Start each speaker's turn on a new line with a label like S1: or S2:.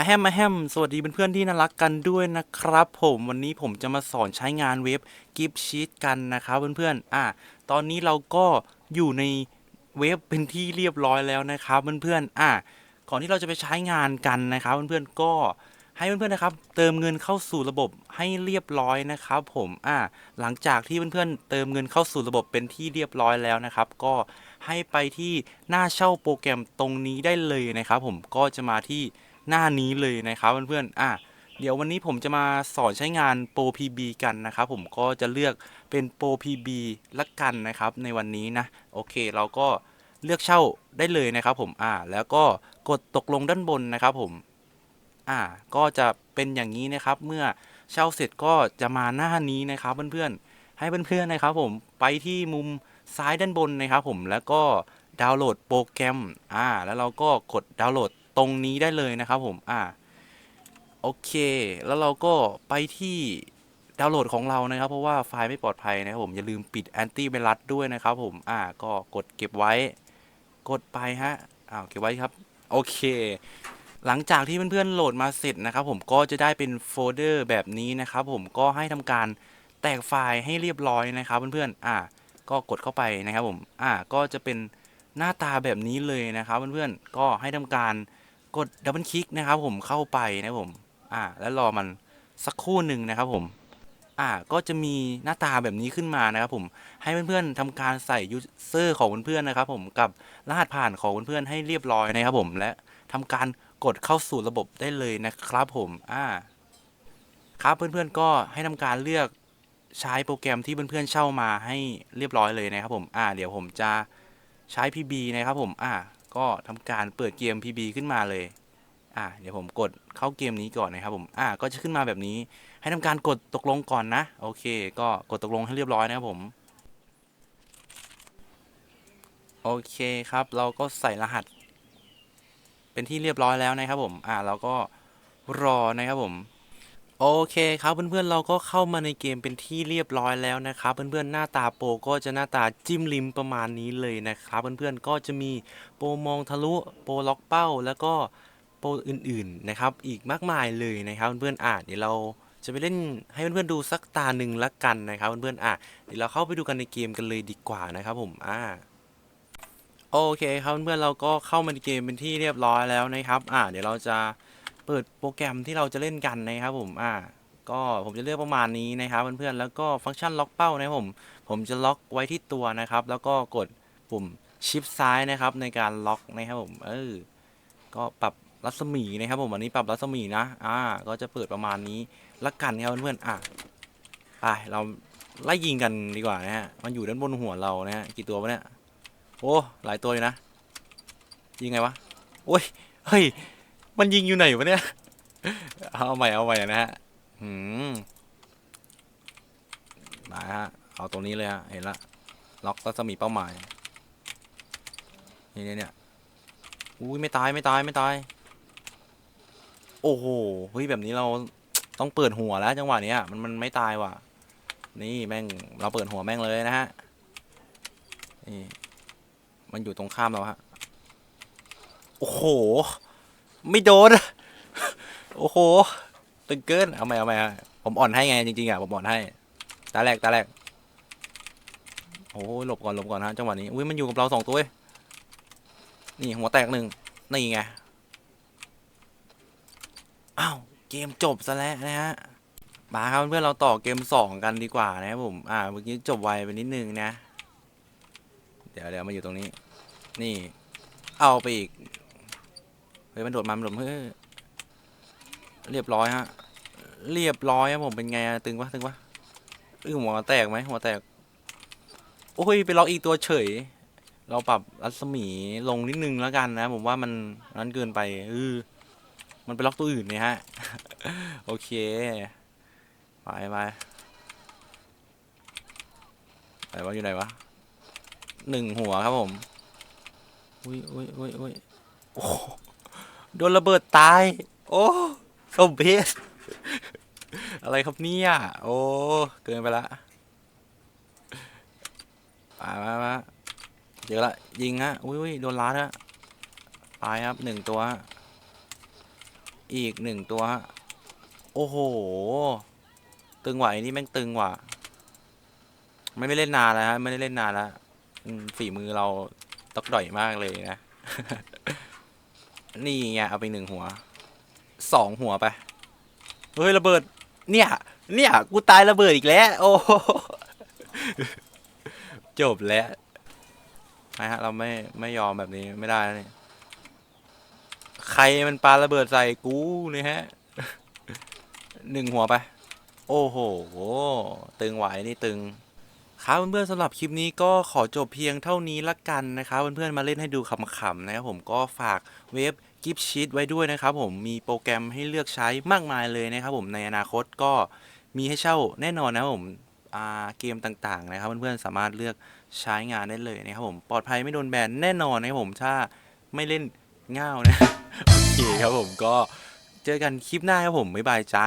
S1: อะแฮมอะแฮมสวัสดีเพื่อนๆที่น่ารักกันด้วยนะครับ ผมวันนี้ผมจะมาสอนใช้งานเว็บกิฟชีตกันนะครับเพื่อนๆอะตอนนี้เราก็อยู่ในเว็บเป็นที่เรียบร้อยแล้วนะครับเพื่อนๆอะก่อนที่เราจะไปใช้งานกันนะครับเพื่อนๆก็ให้เพื่อนๆนะครับ เติมเงินเข้าสู่ระบบให้เรียบร้อยนะครับ ผมอะหลังจากที่เพื่อนๆเติมเงินเข้าสู่ระบบเป็นที่เรียบร้อยแล้วนะครับ ก็ให้ไปที่หน้าเช่าโปรแกรมตรงนี้ได้เลยนะครับ ผมก็จะมาที่ หน้านี้เลยนะครับเพื่อนๆอะเดี๋ยววันนี้ผมจะมาสอนใช้งาน Pro PB กันนะครับผมก็จะเลือกเป็น Pro PB ละกันนะครับในวันนี้นะโอเคเราก็เลือกเช่าได้เลยนะครับผมอ่าแล้วก็กดตกลงด้านบนนะครับผมอ่าก็จะเป็นอย่างนี้นะครับ เมื่อเช่าเสร็จก็จะมาหน้านี้นะครับเพื่อนๆให้เพื่อนๆนะครับผมไปที่มุมซ้ายด้านบนนะครับผมแล้วก็ดาวน์โหลดโปรแกรมอ่าแล้วเราก็กดดาวน์โหลด ตรงนี้ได้เลยนะครับผม อ่า โอเค แล้วเราก็ไปที่ดาวน์โหลดของเรานะครับ เพราะว่าไฟล์ไม่ปลอดภัยนะครับผม อย่าลืมปิดแอนตี้ไวรัสด้วยนะครับผม อ่า ก็กดเก็บไว้ กดไปฮะ อ้าว เก็บไว้ครับ โอเค หลังจากที่เพื่อนๆโหลดมาเสร็จนะครับผม ก็จะได้เป็นโฟลเดอร์แบบนี้นะครับผม ก็ให้ทำการแตกไฟล์ให้เรียบร้อยนะครับเพื่อนๆ อ่า ก็กดเข้าไปนะครับผม อ่า ก็จะเป็นหน้าตาแบบนี้เลยนะครับเพื่อนๆ ก็ให้ทำการ กดดับเบิลคลิกนะครับผมเข้าไปนะผมอ่าแล้วรอมันสักครู่หนึ่งนะครับผมอ่าก็จะมีหน้าตาแบบนี้ขึ้นมานะครับผมให้เพื่อนๆทำการใส่ยูเซอร์ของเพื่อนๆนะครับผมกับรหัสผ่านของเพื่อนๆให้เรียบร้อยนะครับผมและทำการกดเข้าสู่ระบบได้เลยนะครับผมอ่าครับเพื่อนๆก็ให้ทำการเลือกใช้โปรแกรมที่เพื่อนๆเช่ามาให้เรียบร้อยเลยนะครับผมอ่าเดี๋ยวผมจะใช้ PB นะครับผมอ่า ก็ทำการเปิดเกม PB ขึ้นมาเลย อ่าเดี๋ยวผมกดเข้าเกมนี้ก่อนนะครับผม อ่า ก็จะขึ้นมาแบบนี้ ให้ทำการกดตกลงก่อนนะ โอเค ก็กดตกลงให้เรียบร้อยนะครับผม โอเคครับ เราก็ใส่รหัส เป็นที่เรียบร้อยแล้วนะครับผม อ่า เราก็รอนะครับผม โอเคครับเพื่อนๆเราก็เข้ามาในเกมเป็นที่เรียบร้อยแล้วนะครับเพื่อนๆหน้าตาโปรก็จะหน้าตาจิ้มลิมประมาณนี้เลยนะครับเพื่อนๆก็จะมีโปรมองทะลุโปรล็อกเป้า แล้วก็โปรอื่นๆนะครับอีกมากมายเลยนะครับเพื่อนๆอะเดี๋ยวเราจะไปเล่นให้เพื่อนๆดูสักตาหนึ่งละกันนะครับเพื่อนๆอะเดี๋ยวเราเข้าไปดูกันในเกมกันเลยดีกว่านะครับผมอ่าโอเคครับเพื่อนๆเราก็เข้ามาในเกมเป็นที่เรียบร้อยแล้วนะครับอ่าเดี๋ยวเราจะ เปิดโปรแกรมที่เราจะเล่นกันนะครับผมอ่าก็ผมจะเลือกประมาณนี้นะครับเพื่อนๆแล้วก็ฟังก์ชันล็อกเป้านะครับผมผมจะล็อกไว้ที่ตัวนะครับ แล้วก็กดปุ่มชิปซ้ายนะครับในการล็อกนะครับผมเออก็ปรับรัศมีนะครับผมอันนี้ปรับรัศมีนะอ่าก็จะเปิดประมาณนี้ละกันครับเพื่อนๆอะไปเราไล่ยิงกันดีกว่านะฮะมันอยู่ด้านบนหัวเรานะฮะกี่ตัววะเนี่ยโอ้หลายตัวอยู่นะยิงไงวะโอ้ยเฮ้ย มันยิงอยู่ไหนวะเนี่ย เอาใหม่เอาใหม่นะฮะหืมมาฮะ เอาตรงนี้เลยฮะ เห็นละ ล็อกรัศมีเป้าหมาย นี่เนี่ยเนี่ยอุ้ยไม่ตายไม่ตายไม่ตาย โอ้โห เฮ้ยแบบนี้เราต้องเปิดหัวแล้วจังหวะเนี้ย มันมันไม่ตายว่ะ นี่แม่งเราเปิดหัวแม่งเลยนะฮะ นี่ มันอยู่ตรงข้ามเราฮะ โอ้โห ไม่โดน โอ้โห ตึงเกิน เอาไหมเอาไหมฮะผมอ่อนให้ไงจริงๆอะ ผมอ่อนให้ ตาแรก ตาแรก โอ้หลบก่อน หลบก่อนฮะจังหวะนี้ อุ้ย มันอยู่กับเราสองตัวเว้นี่หัวแตกหนึ่ง นี่ไง อ้าว เกมจบซะแล้วนะฮะ มาครับเพื่อนเราต่อเกมสองกันดีกว่านะครับผม อ่า เมื่อกี้จบไวไปนิดนึงนะ เดี๋ยวเดี๋ยวมาอยู่ตรงนี้ นี่ เอาไปอีก ฮ้ยมันโดดมามันโดดเฮ้ยเรียบร้อยฮะ เรียบร้อยครับผมเป็นไงตึงปะตึงปะอ้ยหัวแตกไหมหัวแตก โอ้ยไปล็อกอีกตัวเฉย เราปรับรัศมีลงนิดนึงแล้วกันนะ ผมว่ามันนั้นเกินไปเออมันไปล็อกตัวอื่นเนี่ยฮะ โอเค ไปไปไปว่าอยู่ไหนวะหนึ่งหัวครับผม อุ้ยอุ้ยอุ้ยอุ้ยโอ้ โดนระเบิดตาย โอ้สมเพชอะไรครับเนี่ย โอ้ เกินไปละมามามาเจอละยิงฮะ อุ้ยโดนล้าดฮะตายครับหนึ่งตัว อีกหนึ่งตัวฮะโอ้โห ตึงไหวนี่แม่งตึงว่ะ ไม่ได้เล่นนานแล้วฮะ ไม่ได้เล่นนานแล้วฝีมือเราตอกด่อยมากเลยนะ นี่ไงเอาไปหนึ่งหัวสองหัวไป เฮ้ยระเบิด เนี่ย เนี่ย กูตายระเบิดอีกแล้ว โอ้โหจบแล้วนะฮะเราไม่ไม่ยอมแบบนี้ไม่ได้นี่ใครมันปาระเบิดใส่กูเนี่ยฮะหนึ่งหัวไป โอ้โหตึงไหวนี่ตึง ครับเพื่อนๆสำหรับคลิปนี้ก็ขอจบเพียงเท่านี้ละกันนะครับเพื่อนๆมาเล่นให้ดูขำๆนะครับผมก็ฝากเว็บกิฟชีตไว้ด้วยนะครับผมมีโปรแกรมให้เลือกใช้มากมายเลยนะครับผมในอนาคตก็มีให้เช่าแน่นอนนะครับผมเกมต่างๆนะครับเพื่อนๆสามารถเลือกใช้งานได้เลยนะครับผมปลอดภัยไม่โดนแบนแน่นอนนะครับผมถ้าไม่เล่นง่าวนะโอเคครับผมก็เจอกันคลิปหน้าครับผมบ๊ายบายจ้า